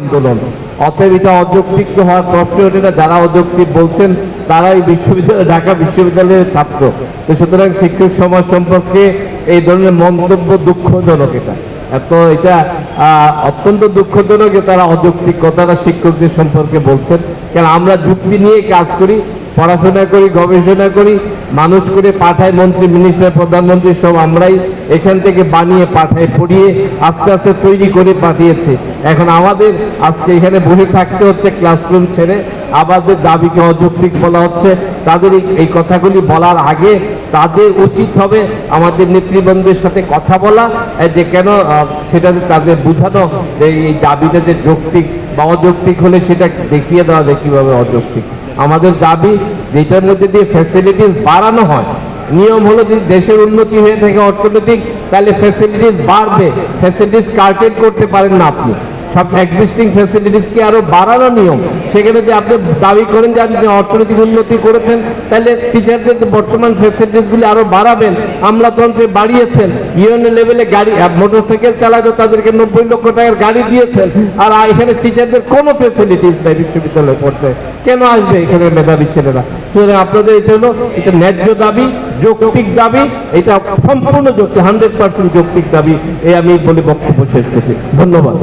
আন্দোলন। অতএব এটা অযৌক্তিক হওয়ার প্রশ্ন ওঠে না। যারা অযৌক্তিক বলছেন, তারাই বিশ্ববিদ্যালয়, ঢাকা বিশ্ববিদ্যালয়ের ছাত্র। তো সুতরাং শিক্ষক সমাজ সম্পর্কে এই ধরনের মন্তব্য দুঃখজনক এটা। এত এটা অত্যন্ত দুঃখজনক যে তারা অযৌক্তিক কথাটা শিক্ষকদের সম্পর্কে বলছেন। কেন আমরা যুক্তি নিয়ে কাজ করি পড়াশোনা করি, গবেষণা করি, মানুষ করে পাঠায় মন্ত্রী মিনিস্টার প্রধানমন্ত্রী, সব আমরাই এখান থেকে বানিয়ে পাঠায়, পড়িয়ে আস্তে আস্তে তৈরি করে পাঠিয়েছে। এখন আমাদের আজকে এখানে বসে থাকতে হচ্ছে ক্লাসরুম ছেড়ে। আমাদের দাবিকে অযৌক্তিক বলা হচ্ছে। তাদের এই- কথাগুলি বলার আগে তাদের উচিত হবে আমাদের নেতৃবৃন্দের সাথে কথা বলা যে কেন সেটা যে তাদের বোঝানো, যে এই দাবিটা যে যৌক্তিক বা অযৌক্তিক হলে সেটা দেখিয়ে দেওয়া যায় কীভাবে অযৌক্তিক। আমাদের দাবি যেটার মধ্যে দিয়ে ফ্যাসিলিটিস বাড়ানো হয়। নিয়ম হলো যদি দেশের উন্নতি হয়ে থাকে অর্থনৈতিক, তাহলে ফ্যাসিলিটিস বাড়বে। ফ্যাসিলিটিস কার্টেড করতে পারেন না আপনি। সব এক্সিস্টিং ফ্যাসিলিটিসকে আরও বাড়ানো নিয়ম। সেখানে যদি আপনি দাবি করেন যে আপনি অর্থনৈতিক উন্নতি করেছেন, তাহলে টিচারদের বর্তমান ফ্যাসিলিটিসগুলি আরও বাড়াবেন। আমলাতন্ত্রে বাড়িয়েছেন। ইউএনএ লেভেলে গাড়ি মোটরসাইকেল চালাতো, তাদেরকে নব্বই লক্ষ টাকার গাড়ি দিয়েছেন। আর এখানে টিচারদের কোনো ফ্যাসিলিটিস নেই বিশ্ববিদ্যালয়ে পড়তে। কেন আসবে এখানে মেধাবী ছেলেরা? সুতরাং আপনাদের এটা হলো, এটা ন্যায্য দাবি, যৌক্তিক দাবি, এটা সম্পূর্ণ যৌক্তিক হান্ড্রেড পার্সেন্ট যৌক্তিক দাবি। এই আমি বলে বক্তব্য শেষ করছি। ধন্যবাদ।